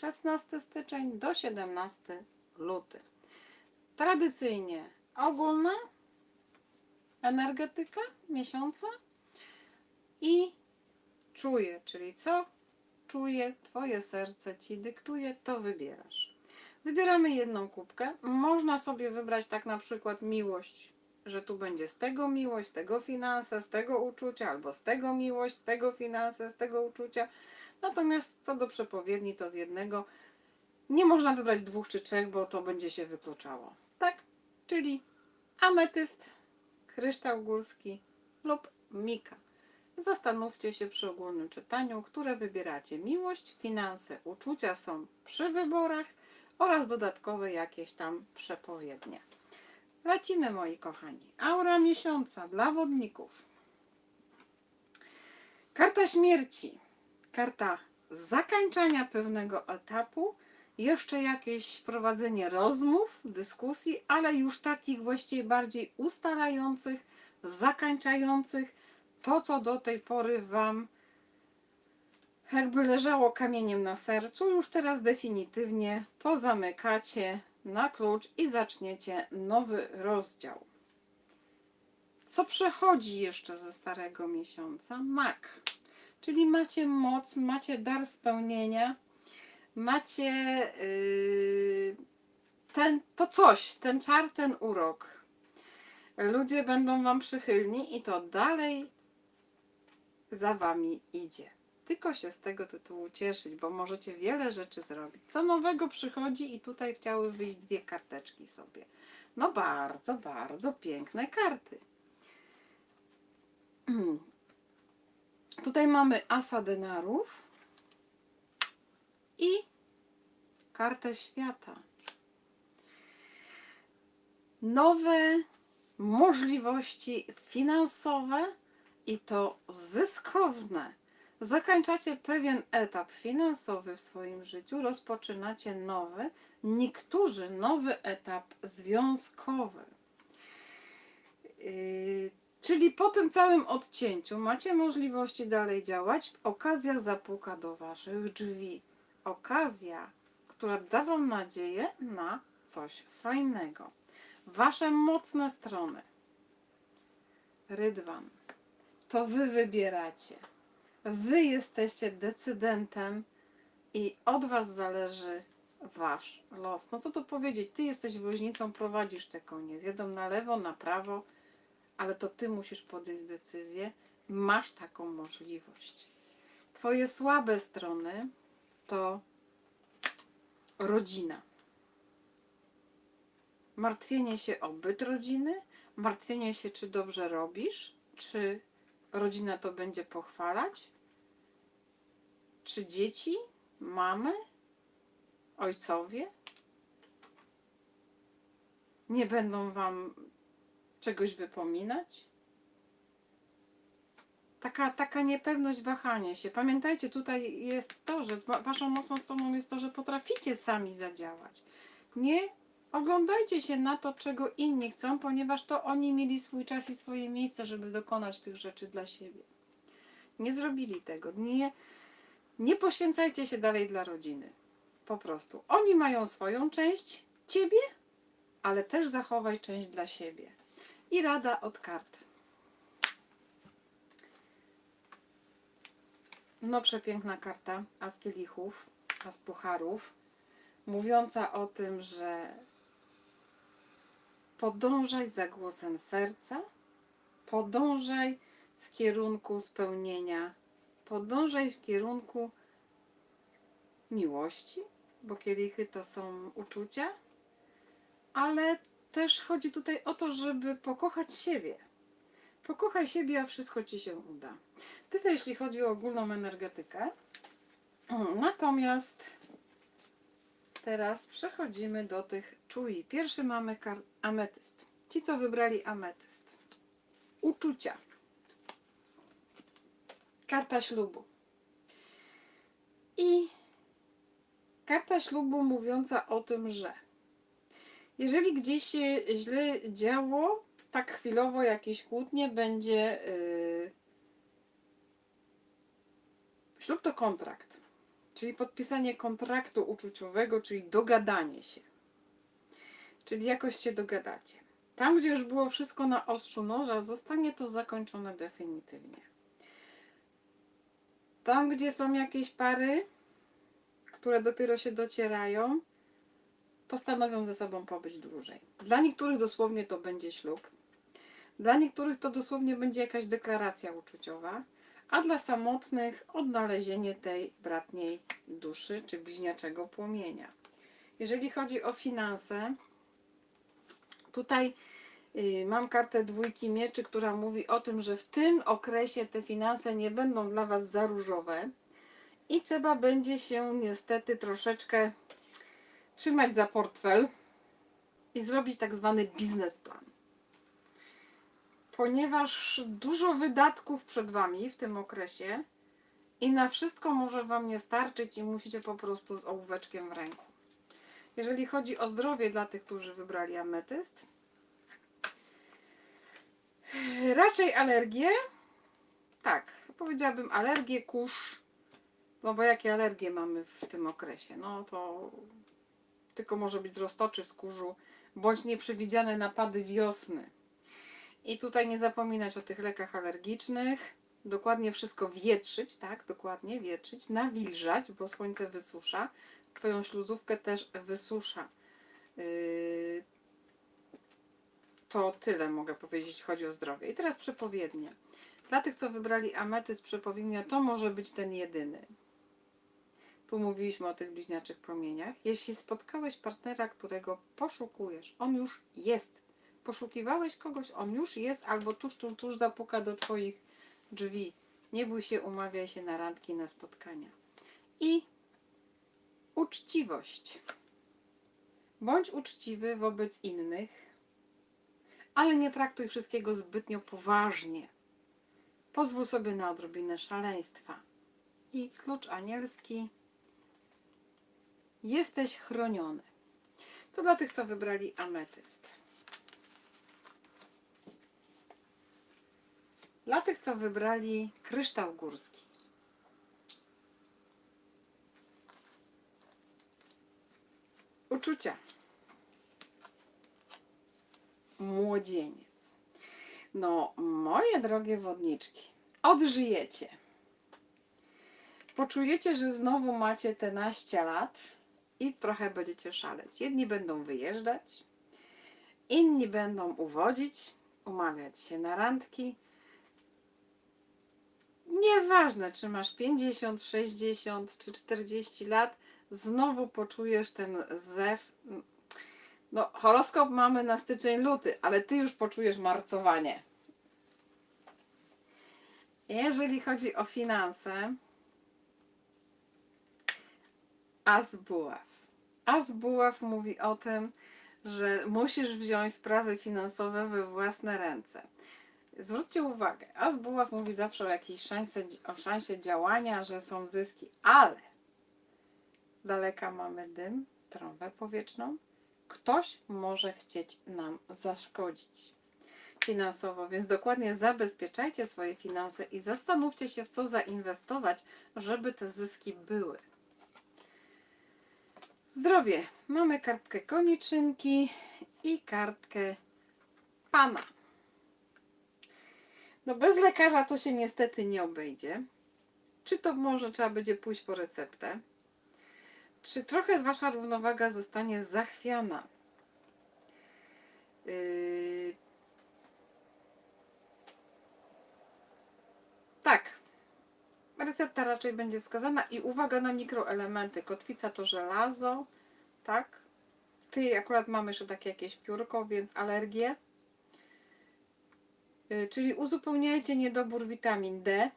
16 styczeń do 17 luty. Tradycyjnie ogólna energetyka miesiąca i czuję, czyli co czuje Twoje serce Ci dyktuje, to wybierasz. Wybieramy jedną kubkę. Można sobie wybrać tak na przykład miłość, że tu będzie z tego miłość, z tego finanse, z tego uczucia, albo z tego miłość, z tego finanse, z tego uczucia. Natomiast co do przepowiedni, to z jednego nie można wybrać dwóch czy trzech, bo to będzie się wykluczało. Tak? Czyli ametyst, kryształ górski lub mika. Zastanówcie się przy ogólnym czytaniu, które wybieracie. Miłość, finanse, uczucia są przy wyborach oraz dodatkowe jakieś tam przepowiednie. Lecimy moi kochani. Aura miesiąca dla wodników. Karta śmierci. Karta zakończenia pewnego etapu. Jeszcze jakieś prowadzenie rozmów, dyskusji, ale już takich właściwie bardziej ustalających, zakończających to, co do tej pory Wam jakby leżało kamieniem na sercu, już teraz definitywnie pozamykacie na klucz i zaczniecie nowy rozdział. Co przechodzi jeszcze ze starego miesiąca? Mak. Czyli macie moc, macie dar spełnienia, macie yy, ten, to coś, ten czar, ten urok. Ludzie będą Wam przychylni i to dalej za Wami idzie. Tylko się z tego tytułu cieszyć, bo możecie wiele rzeczy zrobić. Co nowego przychodzi i tutaj chciały wyjść dwie karteczki sobie. No bardzo, bardzo piękne karty. Tutaj mamy asa denarów i kartę świata. Nowe możliwości finansowe i to zyskowne. Zakończacie pewien etap finansowy w swoim życiu, rozpoczynacie nowy, niektórzy nowy etap związkowy. Yy, czyli po tym całym odcięciu macie możliwości dalej działać. Okazja zapuka do Waszych drzwi. Okazja, która da Wam nadzieję na coś fajnego. Wasze mocne strony. Rydwan. To Wy wybieracie. Wy jesteście decydentem i od Was zależy Wasz los. No co tu powiedzieć? Ty jesteś woźnicą, prowadzisz te konie. Jedą na lewo, na prawo, ale to Ty musisz podjąć decyzję. Masz taką możliwość. Twoje słabe strony to rodzina. Martwienie się o byt rodziny, martwienie się, czy dobrze robisz, czy rodzina to będzie pochwalać, czy dzieci, mamy, ojcowie nie będą wam czegoś wypominać? Taka, taka niepewność, wahanie się. Pamiętajcie, tutaj jest to, że wa- waszą mocną stroną jest to, że potraficie sami zadziałać. Nie oglądajcie się na to, czego inni chcą, ponieważ to oni mieli swój czas i swoje miejsce, żeby dokonać tych rzeczy dla siebie. Nie zrobili tego. Nie, nie poświęcajcie się dalej dla rodziny. Po prostu. Oni mają swoją część ciebie, ale też zachowaj część dla siebie. I rada od kart. No, przepiękna karta. As kielichów, as pucharów, mówiąca o tym, że podążaj za głosem serca, podążaj w kierunku spełnienia, podążaj w kierunku miłości, bo kielichy to są uczucia, ale też chodzi tutaj o to, żeby pokochać siebie. Pokochaj siebie, a wszystko ci się uda. Tyle jeśli chodzi o ogólną energetykę. Natomiast teraz przechodzimy do tych czui. Pierwszy mamy ametyst. Ci, co wybrali ametyst. Uczucia. Karta ślubu. I karta ślubu mówiąca o tym, że jeżeli gdzieś się źle działo, tak chwilowo jakieś kłótnie będzie. Yy... Ślub to kontrakt. czyli podpisanie kontraktu uczuciowego, czyli dogadanie się. Czyli jakoś się dogadacie. Tam, gdzie już było wszystko na ostrzu noża, zostanie to zakończone definitywnie. Tam, gdzie są jakieś pary, które dopiero się docierają, postanowią ze sobą pobyć dłużej. Dla niektórych dosłownie to będzie ślub. Dla niektórych to dosłownie będzie jakaś deklaracja uczuciowa, a dla samotnych odnalezienie tej bratniej duszy czy bliźniaczego płomienia. Jeżeli chodzi o finanse, tutaj y, mam kartę dwójki mieczy, która mówi o tym, że w tym okresie te finanse nie będą dla Was za różowe i trzeba będzie się niestety troszeczkę trzymać za portfel i zrobić tak zwany biznesplan. Ponieważ dużo wydatków przed Wami w tym okresie i na wszystko może Wam nie starczyć i musicie po prostu z ołóweczkiem w ręku. Jeżeli chodzi o zdrowie dla tych, którzy wybrali ametyst, raczej alergie. Tak, powiedziałabym alergie, kurz. No bo jakie alergie mamy w tym okresie? No to tylko może być roztoczy, z kurzu, bądź nieprzewidziane napady wiosny. I tutaj nie zapominać o tych lekach alergicznych. Dokładnie wszystko wietrzyć, tak? Dokładnie wietrzyć, nawilżać, bo słońce wysusza. Twoją śluzówkę też wysusza. Yy, to tyle mogę powiedzieć, jeśli chodzi o zdrowie. I teraz przepowiednie. Dla tych, co wybrali ametyst przepowiednia, to może być ten jedyny. Tu mówiliśmy o tych bliźniaczych promieniach. Jeśli spotkałeś partnera, którego poszukujesz, on już jest. Poszukiwałeś kogoś, on już jest, albo tuż, tuż, tuż zapuka do Twoich drzwi. Nie bój się, umawiaj się na randki, na spotkania. I uczciwość. Bądź uczciwy wobec innych, ale nie traktuj wszystkiego zbytnio poważnie. Pozwól sobie na odrobinę szaleństwa. I klucz anielski. Jesteś chroniony. To dla tych, co wybrali ametyst. Dla tych, co wybrali kryształ górski. Uczucia. Młodzieniec. No, moje drogie wodniczki, odżyjecie. Poczujecie, że znowu macie te naście lat i trochę będziecie szaleć. Jedni będą wyjeżdżać, inni będą uwodzić, umawiać się na randki. Nieważne, czy masz 50, 60 czy 40 lat, znowu poczujesz ten zew. No, horoskop mamy na styczeń, luty, ale ty już poczujesz marcowanie. Jeżeli chodzi o finanse, As Buław. As Buław mówi o tym, że musisz wziąć sprawy finansowe we własne ręce. Zwróćcie uwagę, As Buław mówi zawsze o jakiejś szansie, o szansie działania, że są zyski, ale z daleka mamy dym, trąbę powietrzną. Ktoś może chcieć nam zaszkodzić finansowo, więc dokładnie zabezpieczajcie swoje finanse i zastanówcie się, w co zainwestować, żeby te zyski były. Zdrowie. Mamy kartkę koniczynki i kartkę pana. No bez lekarza to się niestety nie obejdzie. Czy to może trzeba będzie pójść po receptę? Czy trochę wasza równowaga zostanie zachwiana? Yy... Tak. Recepta raczej będzie wskazana i uwaga na mikroelementy. Kotwica to żelazo, tak? Ty akurat mamy jeszcze takie jakieś piórko, więc alergie. Yy, czyli uzupełniajcie niedobór witamin D,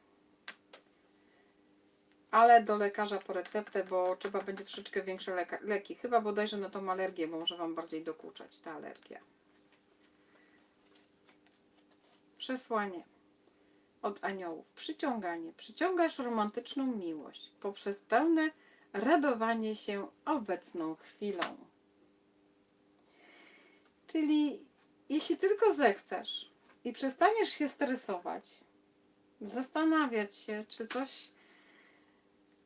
ale do lekarza po receptę, bo trzeba będzie troszeczkę większe leki. Chyba bodajże na tą alergię, bo może Wam bardziej dokuczać ta alergia. Przesłanie od aniołów. Przyciąganie. Przyciągasz romantyczną miłość poprzez pełne radowanie się obecną chwilą. Czyli jeśli tylko zechcesz i przestaniesz się stresować, zastanawiać się, czy coś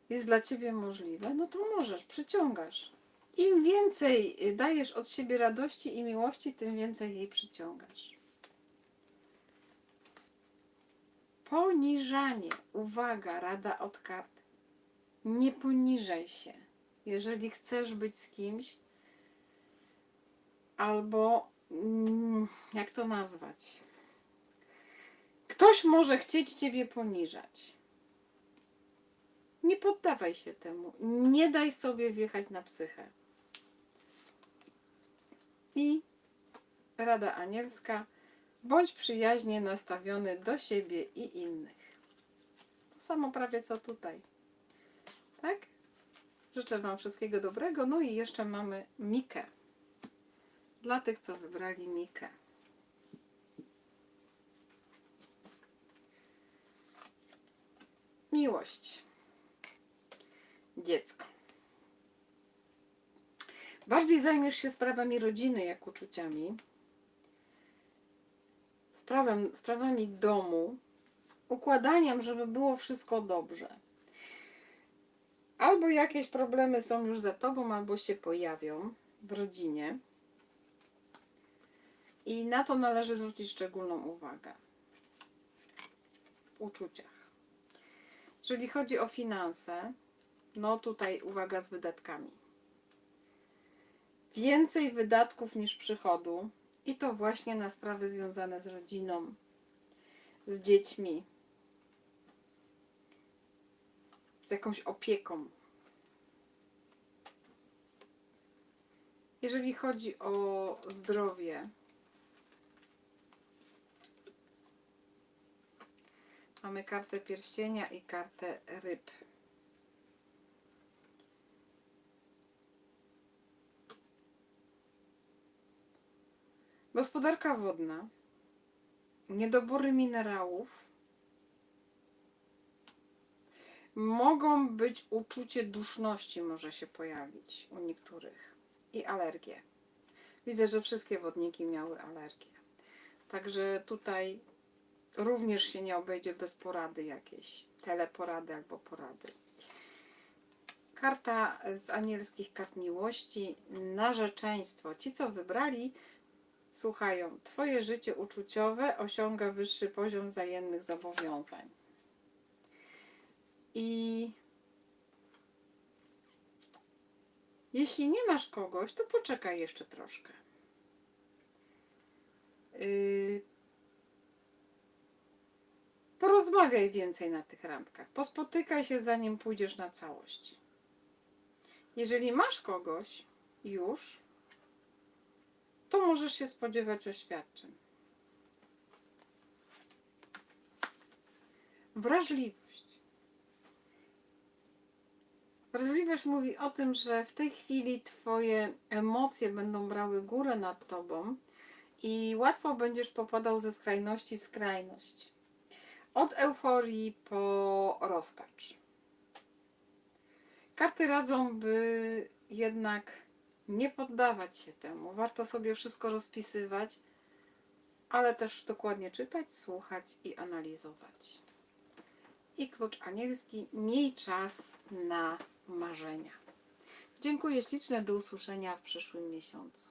jest dla ciebie możliwe, no to możesz, przyciągasz. Im więcej dajesz od siebie radości i miłości, tym więcej jej przyciągasz. Poniżanie. Uwaga, rada od kart. Nie poniżaj się. Jeżeli chcesz być z kimś, albo mm, jak to nazwać? Ktoś może chcieć ciebie poniżać. Nie poddawaj się temu. Nie daj sobie wjechać na psychę. I rada anielska. Bądź przyjaźnie nastawiony do siebie i innych. To samo prawie co tutaj. Tak? Życzę Wam wszystkiego dobrego. No i jeszcze mamy Mikę. Dla tych, co wybrali Mikę. Miłość. Dziecko. Bardziej zajmiesz się sprawami rodziny jak uczuciami. Sprawem, sprawami domu. Układaniem, żeby było wszystko dobrze. Albo jakieś problemy są już za tobą, albo się pojawią w rodzinie. I na to należy zwrócić szczególną uwagę. W uczuciach. Jeżeli chodzi o finanse, no tutaj uwaga z wydatkami. Więcej wydatków niż przychodu i to właśnie na sprawy związane z rodziną, z dziećmi, z jakąś opieką. Jeżeli chodzi o zdrowie, mamy kartę pierścienia i kartę ryb. Gospodarka wodna, niedobory minerałów, mogą być uczucie duszności może się pojawić u niektórych i alergie. Widzę, że wszystkie wodniki miały alergię. Także tutaj również się nie obejdzie bez porady jakiejś, teleporady albo porady. Karta z anielskich kart miłości, narzeczeństwo. Ci, co wybrali, słuchają. Twoje życie uczuciowe osiąga wyższy poziom wzajemnych zobowiązań. I jeśli nie masz kogoś, to poczekaj jeszcze troszkę. Yy, porozmawiaj więcej na tych randkach. Pospotykaj się, zanim pójdziesz na całość. Jeżeli masz kogoś już, to możesz się spodziewać oświadczeń. Wrażliwość. Wrażliwość mówi o tym, że w tej chwili Twoje emocje będą brały górę nad Tobą i łatwo będziesz popadał ze skrajności w skrajność. Od euforii po rozpacz. Karty radzą, by jednak nie poddawać się temu. Warto sobie wszystko rozpisywać, ale też dokładnie czytać, słuchać i analizować. I klucz anielski: miej czas na marzenia. Dziękuję ślicznie, do usłyszenia w przyszłym miesiącu.